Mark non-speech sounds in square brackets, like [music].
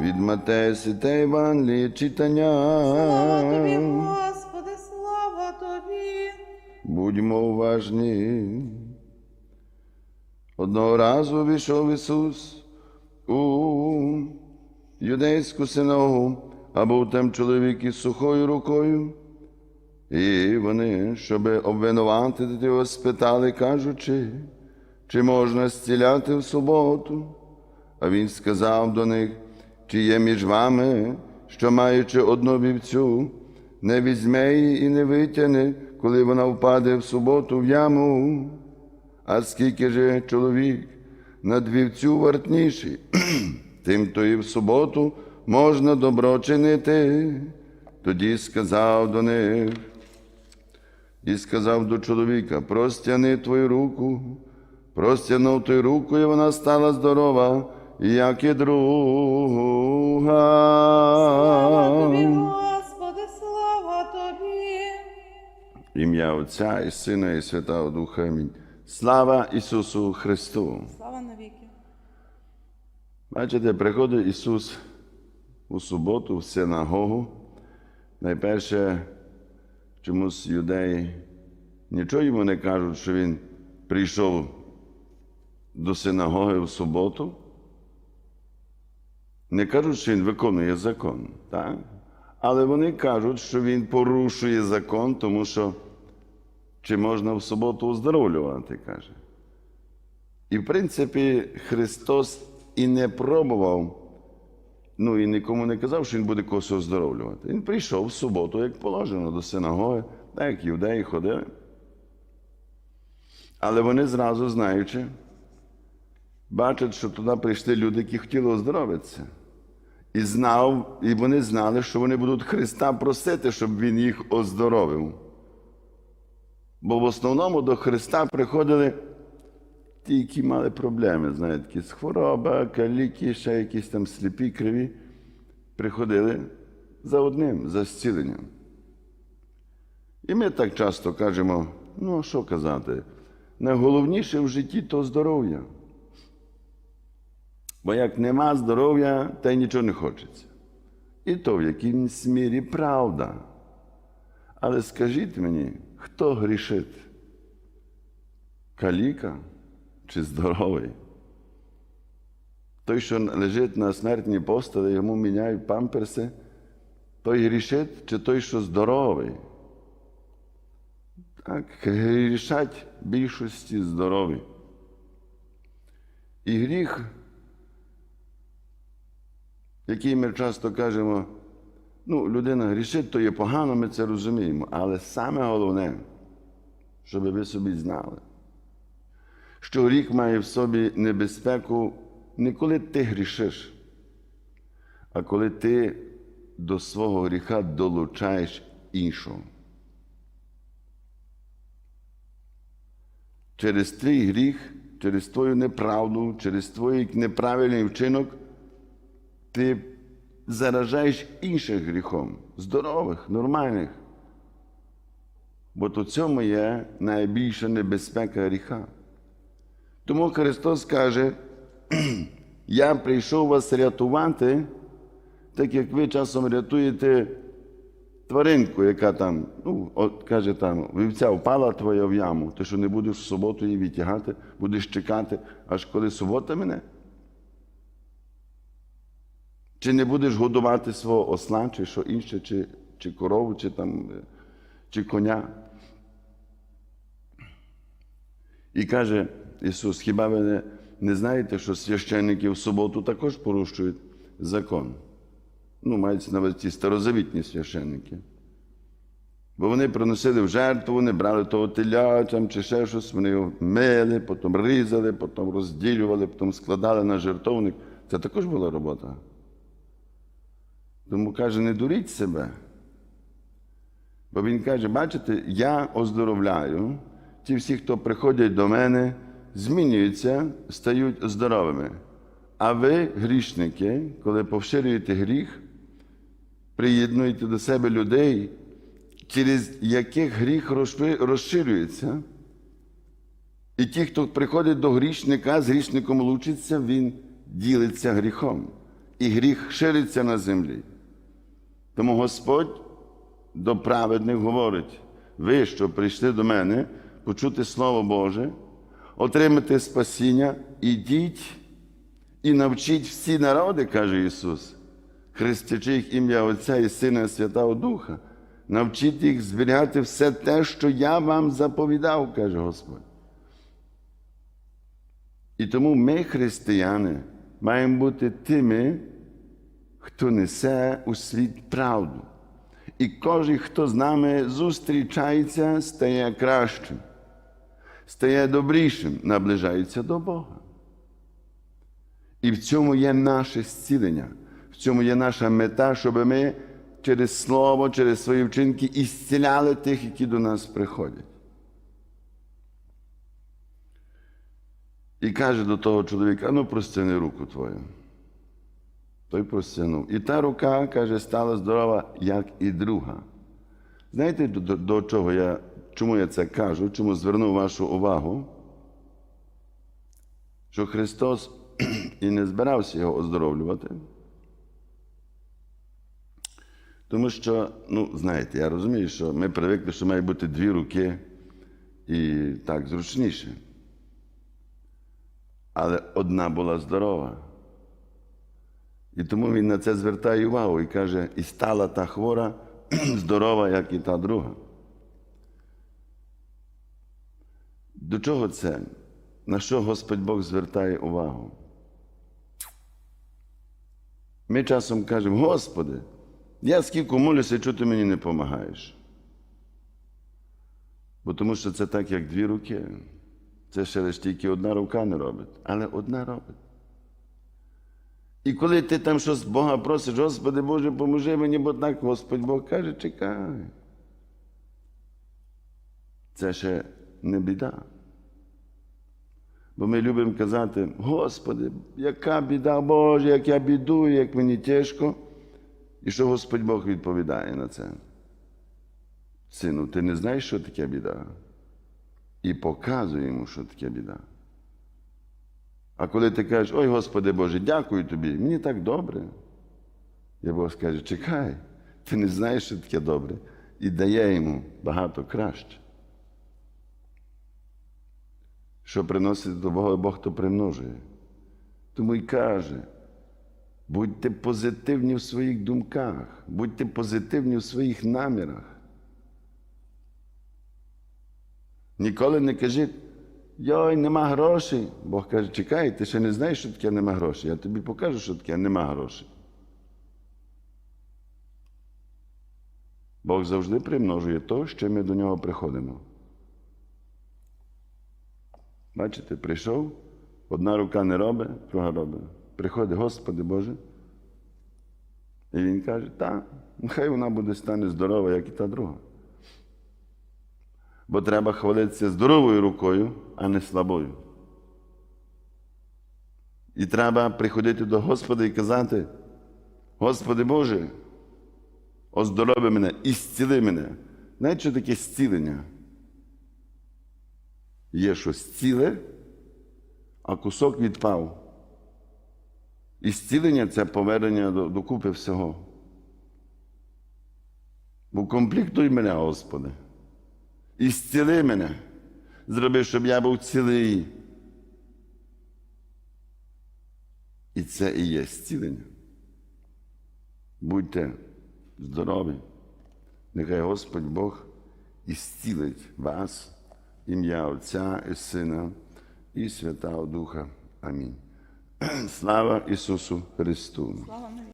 Від Матея Святе Євангеліє читання. Слава тобі, Господи, слава тобі. Будьмо уважні. Одного разу війшов Ісус у юдейську синагогу, а був там чоловік із сухою рукою. І вони, щоб обвинуватити його, спитали, кажучи, чи можна зціляти в суботу? А він сказав до них, чи є між вами, що маючи одну вівцю, не візьме її і не витягне, коли вона впаде в суботу в яму. А скільки же чоловік над вівцю вартніший, тим то і в суботу можна добро чинити. Тоді сказав до них, і сказав до чоловіка: простяни твою руку, простягнув той руку, і вона стала здорова, як і Слава тобі, друга. Господи, слава тобі. Ім'я Отця і Сина, і Святого Духа. Амінь. Слава Ісусу Христу! Слава навіки. Бачите, приходить Ісус у суботу в синагогу. Найперше, чомусь юдеї нічого йому не кажуть, що Він прийшов до синагоги в суботу. Не кажуть, що він виконує закон, так? але вони кажуть, що він порушує закон, тому що чи можна в суботу оздоровлювати, каже. І в принципі Христос і не пробував, ну і нікому не казав, що Він буде когось оздоровлювати. Він прийшов в суботу, як положено, до синагоги, так як юдеї ходили. Але вони зразу знаючи, бачать, що туди прийшли люди, які хотіли оздоровитися. І знав, і вони знали, що вони будуть Христа просити, щоб Він їх оздоровив. Бо в основному до Христа приходили ті, які мали проблеми, знаєте, якісь хвороба, каліки, ще якісь там сліпі, криві, приходили за одним, за зціленням. І ми так часто кажемо: ну, що казати, найголовніше в житті то здоров'я. Бо як нема здоров'я, та й нічого не хочеться. І то в якійсь мірі правда. Але скажіть мені, хто грішить? Каліка чи здоровий? Той, що лежить на смертній постелі, йому міняють памперси, той грішить чи той, що здоровий? Так, грішать більшості здорові. І гріх, який ми часто кажемо, ну, людина грішить, то є погано, ми це розуміємо. Але саме головне, щоб ви собі знали, що гріх має в собі небезпеку не коли ти грішиш, а коли ти до свого гріха долучаєш іншого. Через твій гріх, через твою неправду, через твій неправильний вчинок, ти заражаєш інших гріхом, здорових, нормальних. Бо то цьому є найбільша небезпека гріха. Тому Христос каже, [clears throat] я прийшов вас рятувати, так як ви часом рятуєте тваринку, яка там, ну, от каже там, вівця впала твоя в яму, ти що не будеш в суботу її відтягати, будеш чекати, аж коли субота мене? Чи не будеш годувати свого осла, чи що інше, чи, чи корову, чи там, е, чи коня? І каже Ісус, хіба ви не, не знаєте, що священники в суботу також порушують закон? Ну, мається на увазі старозавітні священники. Бо вони приносили в жертву, вони брали того теля чи ще щось, вони його мили, потім різали, потім розділювали, потім складали на жертовник. Це також була робота. Тому каже, не дуріть себе. Бо він каже, бачите, я оздоровляю. Ті всі, хто приходять до мене, змінюються, стають здоровими. А ви, грішники, коли повширюєте гріх, приєднуєте до себе людей, через яких гріх розширюється. І ті, хто приходить до грішника, з грішником лучиться, він ділиться гріхом. і гріх шириться на землі. Тому Господь до праведних говорить: ви, що прийшли до мене, почути Слово Боже, отримати спасіння, ідіть і навчіть всі народи, каже Ісус, хрестячи їх ім'я Отця і Сина Святого Духа, навчіть їх зберігати все те, що я вам заповідав, каже Господь. І тому ми, християни, маємо бути тими, хто несе у світ правду. І кожен, хто з нами зустрічається, стає кращим, стає добрішим, наближається до Бога. І в цьому є наше зцілення, в цьому є наша мета, щоб ми через Слово, через свої вчинки ісціляли тих, які до нас приходять. І каже до того чоловіка: ну простяни руку твою. Той простягнув. І та рука, каже, стала здорова, як і друга. Знаєте, до, до, чого я, чому я це кажу, чому звернув вашу увагу? Що Христос [clears throat] і не збирався його оздоровлювати. Тому що, ну, знаєте, я розумію, що ми привикли, що має бути дві руки і так зручніше. Але одна була здорова. І тому він на це звертає увагу і каже: і стала та хвора [clears throat] здорова, як і та друга. До чого це? На що Господь Бог звертає увагу? Ми часом кажемо, Господи, я скільки молюся, чого ти мені не допомагаєш? Бо тому що це так, як дві руки. Це ще лише тільки одна рука не робить, але одна робить. І коли ти там щось Бога просиш, Господи Боже, поможи мені, бо так Господь Бог каже, чекай. Це ще не біда. Бо ми любимо казати, Господи, яка біда Боже, як я бідую, як мені тяжко. І що Господь Бог відповідає на це? Сину, ти не знаєш, що таке біда? І показує йому, що таке біда. А коли ти кажеш, ой Господи Боже, дякую тобі, мені так добре. Я Бог скаже, чекай, ти не знаєш, що таке добре, і дає йому багато краще. Що приносить до Бога, Бог то примножує. Тому й каже, будьте позитивні в своїх думках, будьте позитивні в своїх намірах. Ніколи не кажіть, йой, нема грошей. Бог каже, чекай, ти ще не знаєш, що таке нема грошей. Я тобі покажу, що таке нема грошей. Бог завжди примножує то, що ми до нього приходимо. Бачите, прийшов, одна рука не робить, друга робить. Приходить, Господи Боже. І він каже, так, нехай вона буде стане здорова, як і та друга. Бо треба хвалитися здоровою рукою, а не слабою. І треба приходити до Господа і казати, Господи Боже, оздорови мене і зціли мене. Знаєте, що таке зцілення? Є щось ціле, а кусок відпав. І зцілення це повернення до, до купи всього. Бо комплектуй мене, Господи. І зціли мене. Зроби, щоб я був цілий. І це і є зцілення. Будьте здорові. Нехай Господь Бог і зцілить вас, ім'я Отця і Сина і Святого Духа. Амінь. [clears throat] Слава Ісусу Христу!